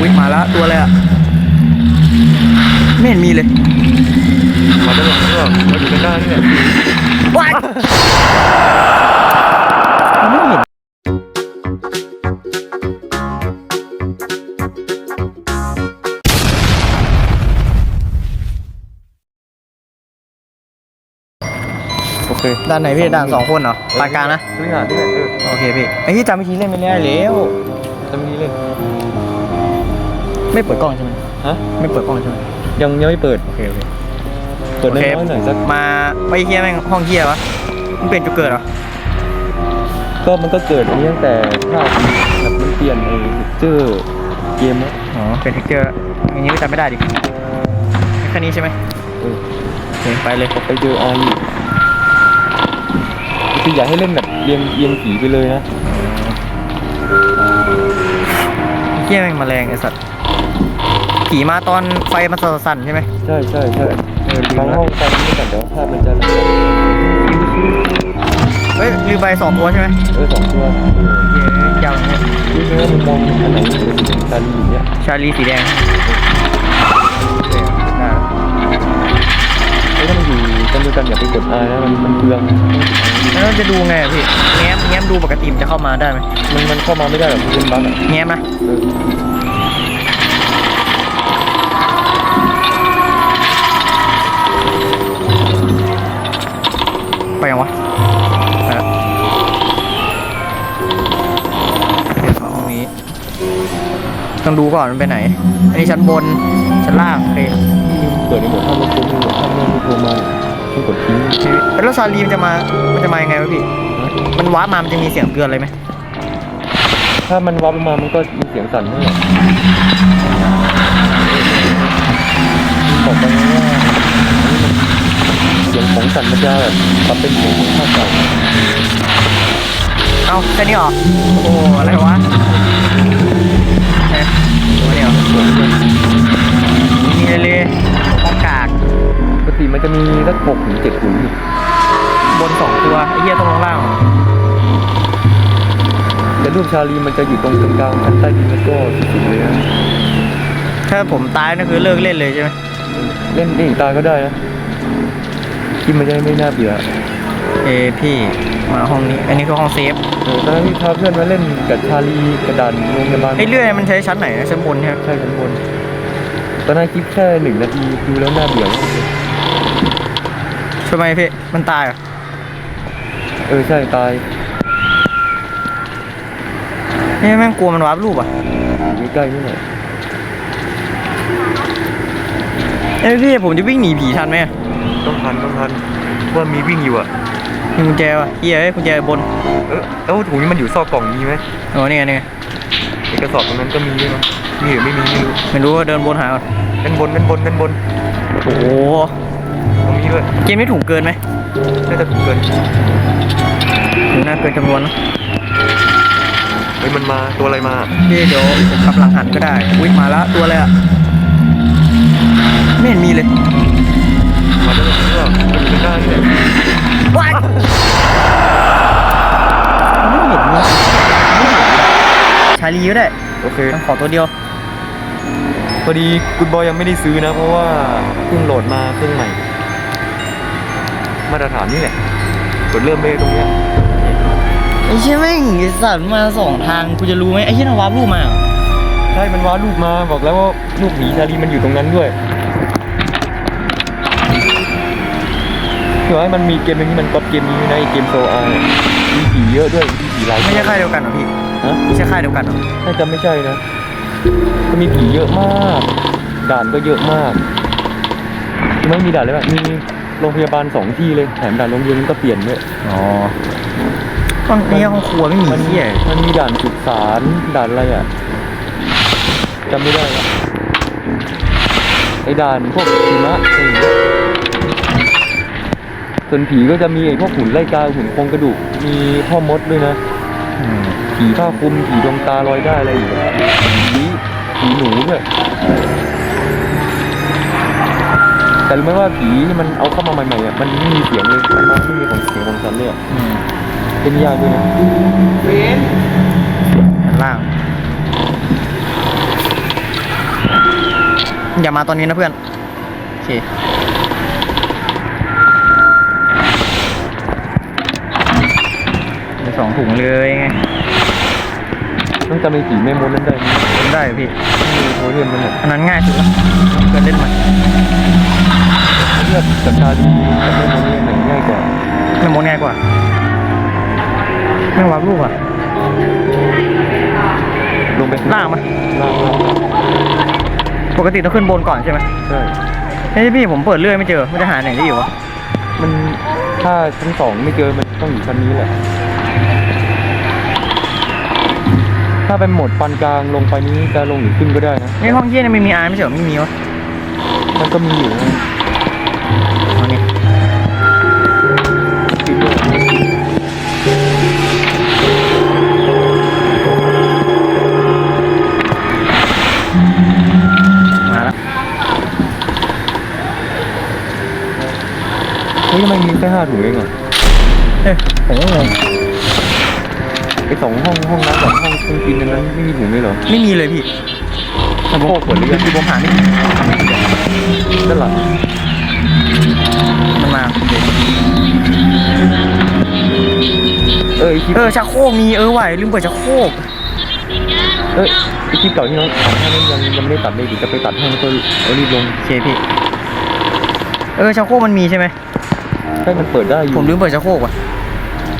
อุ้ยมาแล้วตัวเลยอะไม่เห็นมีเลยมาได้หรอกก็มาอยู่กันได้เนี่ยว้ายไม่เห็นโอเคด่านไหนพี่ด่านสองคนเหรอปานกลางนะทุกอย่างที่ไหนเออโอเคพี่ไอ้ที่จำวิธีเล่นไม่ได้แล้วทำนี้เล่น ไม่เปิดกล้องใช่ไหมฮะไม่เปิดกล้องใช่ไหมยังยังไม่เปิดโอเคโอเคเปิดน้อยๆหน่อยสักมาไปเฮียแม่งห้องเฮียวะมันเปลี่ยนจุดเกิดเหรอก็มันก็เกิดอันนี้ตั้งแต่ภาพแบบมันเปลี่ยนไอ้เจอร์เกมแล้วอ๋อเป็นเทคเจอร์อย่างนี้ก็จำไม่ได้ดิแค่นี้ใช่ไหมเออโอเคไปเลยไปเจอไอคืออยากให้เล่นแบบเรียงเรียงผีไปเลยนะเฮียแม่งแมลงไอสัตว์ ผีมาตอนไฟมันสั่นๆใช่ไหมใช่ใช่ใช่เออลืมบางแล้วห้องไฟมันไม่สั่นเดี๋ยวภาพมันจะเฮ้ยลืมไปสองตัวใช่ไหมเออสองตัวเย้ยาวเนี่ยคือเนื้อมันมองอันไหนเป็นตาลีอย่างเงี้ยชาลีสีแดงเอ้ยถ้ามันอยู่กันด้วยกันอย่าไปกดอายนะมันมันเปลืองแล้วจะดูไงพี่แง้มแง้มดูปกติมันจะเข้ามาได้ไหมมันมันเข้ามาไม่ได้หรอกมันเป็นบั๊กแง้มนะ ต้องดูก่อนมันไปไหน อันนี้ชั้นบน ชั้นล่างโอเคเปิดในหมดถ้ามันโทรมาถ้ามันโทรมาต้องกดทิ้งแล้วชาลีมันจะมา มันจะมายังไงวะพี่ มันว้ามา มันจะมีเสียงเตือนอะไรไหม ถ้ามันวับมา มันก็มีเสียงสั่นด้วยบอกไปว่าเสียงของสั่นมันจะแบบปรับเป็นเสียงของภาคเก่าเอาแค่นี้เหรอ โอ้ อะไรวะ มีเลยห้องกากปกติมันจะมีสักหกถึงเจ็ดหุ่นบนสองตัวไอ้เหี้ยต้องลงล่างเหรอแต่รูปชาลีมันจะอยู่ตรงกลางชั้นใต้ดินแล้วก็สุดๆเลยนะถ้าผมตายนั่นคือเลิกเล่นเลยใช่ไหมเล่นเองตายก็ได้นะที่มันจะได้ไม่น่าเบื่อ เอยพี่มาห้องนี้ อันนี้คือห้องเซฟเออตอนนั้นที่พาเพื่อนมาเล่นกับชาลีกระดานโรงพยาบาลไอ้เลื่อยมันใช้ชั้นไหนนะชั้นบนใช่ไหมใช่ชั้นบน ตอนนั้นคลิปแค่หนึ่งนาทีดูแล้วน่าเบื่อมากเลยทำไมพี่มันตายเหรอเออใช่ตายเฮ้ยแม่งกลัวมันวาร์ปรูปอะอยู่ใกล้ๆนี่แหละเอ้ยพี่ผมจะวิ่งหนีผีทันไหมอะต้องทันต้องทันว่ามีวิ่งอยู่อะ มีกุญแจวะเฮียเอ้ยกุญแจบนเออแล้วถุงนี้มันอยู่ซอกกล่องมีไหมโอ้นี่ไงนี่ไงไอกระสอบตรงนั้นก็มีใช่ไหมมีหรือไม่มีไม่รู้ไม่รู้ว่าเดินบนหาก่อนด้านบนด้านบนด้านบนโอ้โหตรงนี้ด้วยเกมนี้ถุงเกินไหมน่าจะถูกเกินถุงน่าเกินจำนวนนะเฮ้ยมันมาตัวอะไรมาพี่เดี๋ยวผมกลับหลังหันก็ได้อุ้ยมาแล้วตัวเลยอะ ชาลีก็ได้โอเคต้องขอตัวเดียว พอดีกุดบอยยังไม่ได้ซื้อนะ เพราะว่าเพิ่งโหลดมาเครื่องใหม่ มาตรฐานนี่แหละกดเริ่มเบตรงเนี้ยไอ้เชี่ยแม่งไอ้สัตว์มาสองทางกูจะรู้ไหมไอ้เชี่ยนาวาร์ปรูปมาเหรอใช่มันว้าลูกมาบอกแล้วว่าลูกหมีชาลีมันอยู่ตรงนั้นด้วยคือว่ามันมีเกมหนึงที่มันก๊อปเกมนี้นะไอเกมโซอาร์มีผีเยอะด้วยมีผีหลายไม่ใช่ค่ายเดียวกันเหรอพี่ ฮะไม่ใช่ค่ายเดียวกันเหรอน่าจะไม่ใช่นะก็มีผีเยอะมาก ด่านก็เยอะมากไม่มีด่านเลยแบบมีโรงพยาบาลสองที่เลยแถมด่านโรงเรียนมันก็เปลี่ยนด้วยอ๋อห้องนี้ห้องครัวไม่มีมันเที่ยมันมีด่านสุสานด่านอะไรอะจำไม่ได้ละไอ้ด่านพวกหิมะอะไรอย่างเงี้ยส่วนผีก็จะมีไอ้พวกหุ่นไล่กาหุ่นโครงกระดูกมีพ่อมดด้วยนะอืม ผีผ้าคลุมผีดวงตาลอยได้อะไรอย่างเงี้ยผีผีหนูด้วยแต่รู้ไหมว่าผีที่มันเอาเข้ามาใหม่ๆอะมันไม่มีเสียงเลยมันไม่มีของเสียงของฉันเลยอะอืมเป็นยากด้วยนะด้านล่าง อย่ามาตอนนี้นะเพื่อน โอเคไปสองถุงเลยไง ต้องจำไอ้ผีแม่มดนั้นได้ไหมได้อยู่พี่ที่โทเทียมมันเนี่ยอันนั้นง่ายสุดละเคยเล่นมาเลือกกับชาดีกับแม่มดเนี่ยไหนง่ายกว่าไม่มดง่ายกว่าไม่วับลูกอะลงไปล่างมาล่างล่างปกติต้องขึ้นบนก่อนใช่ไหมใช่เฮ้ยพี่ผมเปิดเลื่อยไม่เจอ มันจะหาไหนได้อยู่วะมันถ้าชั้นสองไม่เจอมันต้องอยู่ชั้นนี้แหละ ถ้าเป็นโหมดปานกลางลงไปนี้จะลงหรือขึ้นก็ได้นะนี่ห้องเยี่ยนี่ไม่มีอายไม่ใช่เหรอไม่มีวะมันก็มีอยู่นะเอานี่ปิดด้วยมาแล้วเฮ้ยทำไมมีแค่ห้าถุงเองอะเอ้ยผมก็งงไอ สองห้องห้องน้ำกับห้องเครื่องกินนั้นไม่มีถุงเลยเหรอไม่มีเลยพี่โคกหมดหรือยังคือผมหาไม่เจอนั่นแหละมันมาเออไอคลิปเออชักโครกมีเออไหวลืมเปิดชักโครกเอ้ยไอคลิปเก่าที่น้องตัดให้นั้นยังยังไม่ได้ตัดเลยเดี๋ยวจะไปตัดให้แล้วก็เอารีบลงโอเคพี่เออชักโครกมันมีใช่ไหมให้มันเปิดได้อยู่ผมลืมเปิดชักโครกว่ะ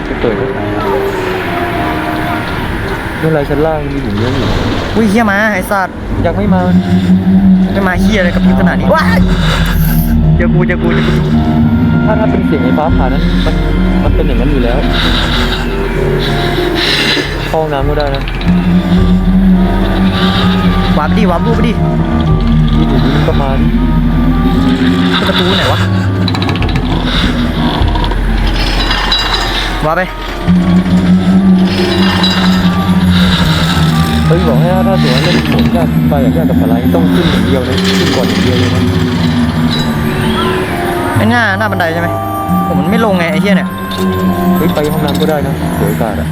จะเปิดได้ เมื่อไรชั้นล่างมีถุงเยอะอยู่อุ้ยเฮียมาไอ้สัตว์ยังไม่มาไม่มาเฮียอะไรกับพิษขนาดนี้ว้ายเจอกูเจอกูเจอกูถ้าถ้าเป็นเสียงไอ้ฟ้าผ่านั้นมันมันเป็นอย่างนั้นอยู่แล้วเข้าห้องน้ำก็ได้นะวาร์ปไปดิวาร์ปรูปไปดิมีถุงนี้มันก็มาดิประตูไหนวะวาร์ปไป เฮ้ยบอกให้ถ้าถ้าตัวเล่นโหมดยากไปอยากยากกับอะไรต้องขึ้นอย่างเดียวเลยขึ้นก่อนอย่างเดียวเลยนะไอ้หน้าหน้าบันไดใช่ไหมผมมันไม่ลงไงไอ้เฮียเนี่ยเฮ้ยไปห้องน้ำก็ได้นะเสียโอกาสอะ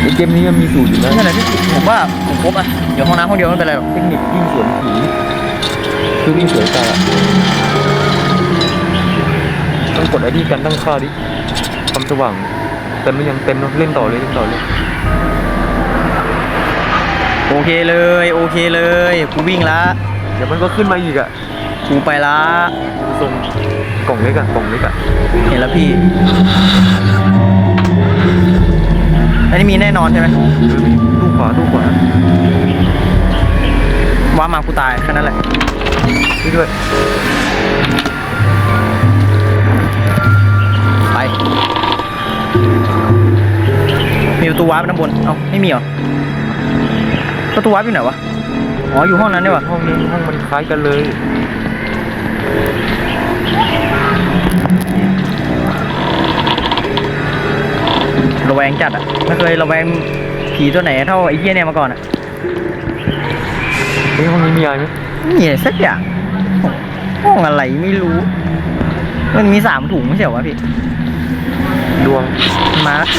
ไอเกมนี้มันมีสูตรอยู่นะไม่ใช่ไหนพี่ผมว่าผมครบอะเดี๋ยวห้องน้ำห้องเดียวไม่เป็นไรหรอกเทคนิควิ่งสวนผีคือวิ่งสวนกาอะต้องกดไอ้นี่กันตั้งค่าดิความสว่างเต็มหรือยังเต็มเนอะเล่นต่อเลยเล่นต่อเลย โอเคเลยโอเคเลยกูวิ่งละเดี๋ยวมันก็ขึ้นมาอีกอะกูไปละส่งกล่องเล็กอะกล่องเล็กอะเห็นแล้วพี่ อันนี้มีแน่นอนใช่ไหมตู้ขวาตู้ขวาว่ามากูตายแค่นั้นแหละนี่ด้วยไปมีประตูวาร์ปด้านบน เอ้าไม่มีเหรอ ประตูวาร์ปอยู่ไหนวะ อ๋อ อยู่ห้องนั้นนี่หวะห้องนี้ห้องมันคล้ายกันเลย ระแวงจัดอะไม่เคยระแวงผีตัวไหนเท่าไอ้เหี้ยเนี่ยมาก่อนอะเฮ้ยห้องนี้มีอะไรไหมไม่มีอะไรสักอย่างห้องอะไรไม่รู้ มันมีสามถุงไม่ใช่เหรอวะพี่ ดวงมันมาแล้ว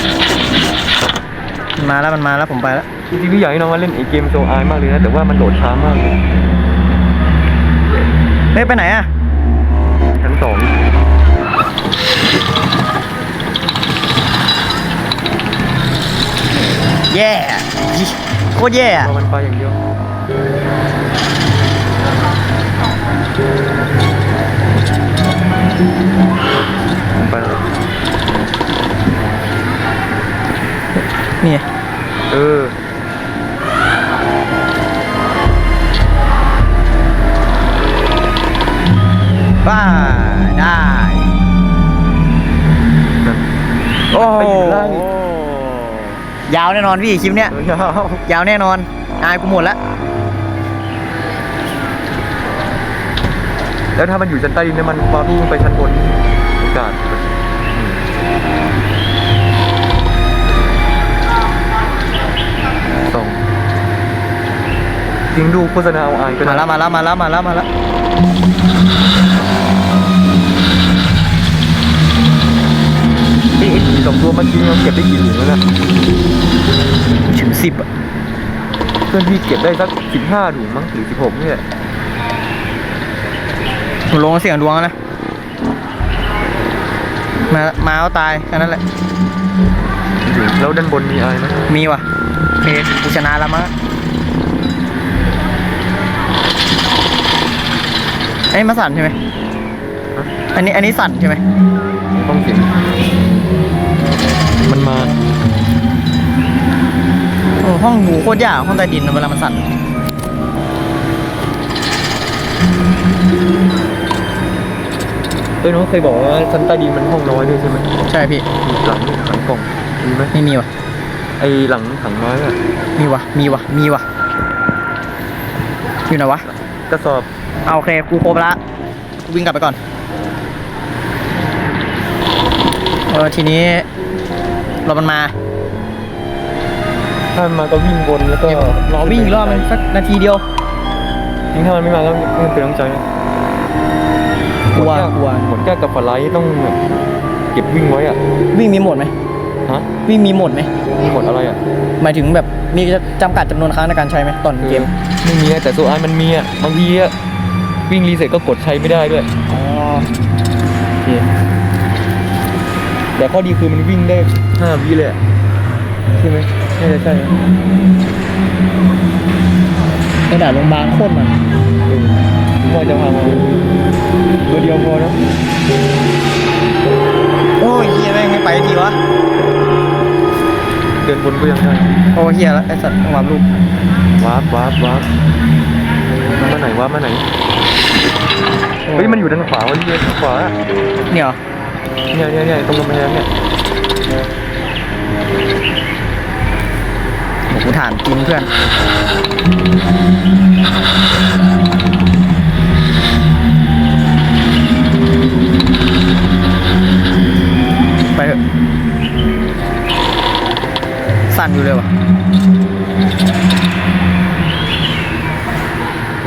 มันมาแล้วมันมาแล้วผมไปแล้วจริงๆพี่อยากให้น้องมาเล่นไอเกมโซอายมากเลยนะแต่ว่ามันโหลดช้ามากเลยเฮ้ยไปไหนอะชั้นสองแย่โคตรแย่อะรอมันไปอย่างเดียว นี่ไงเออบ้าได้โอ้ไปอยู่ล่างยาวแน่นอนพี่คลิปเนี้ยเออยาวยาวแน่นอนอายกูหมดแล้วแล้วถ้ามันอยู่ชั้นใต้ดินเนี่ยมันวาร์ปพุ่งไปชั้นบนโอกาสส จริงดูโฆษณาเอาอายก็ได้มาแล้วมาแล้วมาแล้วมาแล้วมาแล้วไอ้ไอ้ผีสองตัวเมื่อกี้เราเก็บได้กี่เหรียญแล้วนะถึงสิบอะเพื่อนพี่เก็บได้สักสิบห้าถุงมั้งหรือสิบหกนี่แหละหนูลงเสียงดวงแล้วนะมามาเอาตายแค่นั้นแหละแล้วด้านบนมีอะไรไหมมีว่ะโอเคกูชนะแล้วมั้ง อันนี้มาสั่นใช่ไหมอันนี้อันนี้สั่นใช่ไหมต้องเสียงมันมาโอ้ห้องหมูโคตรยากห้องใต้ดินนะเวลามันสั่นเอ้ยน้องเคยบอกว่าชั้นใต้ดินมันห้องน้อยด้วยใช่ไหมใช่พี่หลังหลังกล่องมีไหมไม่มีว่ะไอหลังถังน้อยอะมีว่ะมีว่ะมีว่ะอยู่ไหนวะกระสอบ เอาโอเคกูครบละกูวิ่งกลับไปก่อน เออทีนี้รอมันมาถ้ามันมาก็วิ่งวนแล้วก็รอวิ่งอีกรอบนึงสักนาทีเดียวจริงถ้ามันไม่มาก็ไม่เป็นต้องใจนะกลัวหมดแก้กลัวหมดแก้วกับฝาไลท์ต้องแบบเก็บวิ่งไว้อะวิ่งมีโหมดไหมฮะวิ่งมีโหมดไหมมีหมดอะไรอะหมายถึงแบบมีจำกัดจำนวนครั้งในการใช้ไหมตอนเกม ไม่มีอะแต่โซอันมันมีอะบางทีอะ วิ่งรีเซ็ตก็กดใช้ไม่ได้ด้วยอ๋อโอเคแต่ข้อดีคือมันวิ่งได้ห้าวิเลยอะใช่ไหมน่าจะใช่นะกระดาษโรงพยาบาลโคตรมันเออผมว่าจะพามาตัวเดียวพอนะโอ้ยเฮียแม่งไม่ไปทีวะ เดินบนก็ยังได้โอ้เฮียแล้วไอสัตว์วาบลูกวาร์ปวาร์ปวาร์ปมา ไหนวาร์ปมาไหนเฮ้ยมันอยู่ด้านขวาวะที่ขวาอะเนี่ยเหรอเนี่ยเนี่ยเนี่ยตรงกำแพงเนี่ยโอ้กูถามจริงเพื่อนไปเถอะสั่นอยู่เลยว่ะ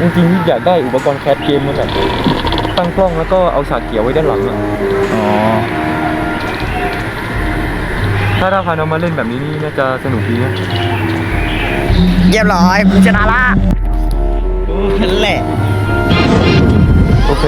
จริงๆอยากได้อุปกรณ์แคสเกมมาแบบตั้งกล้องแล้วก็เอาฉากเขียวไว้ด้านหลังอะอ๋อ ถ้าถ้าพาน้องมาเล่นแบบนี้นี่น่าจะสนุกดีนะเรียบร้อยกูชนะละโอ้แค่นั้นแหละ โอเค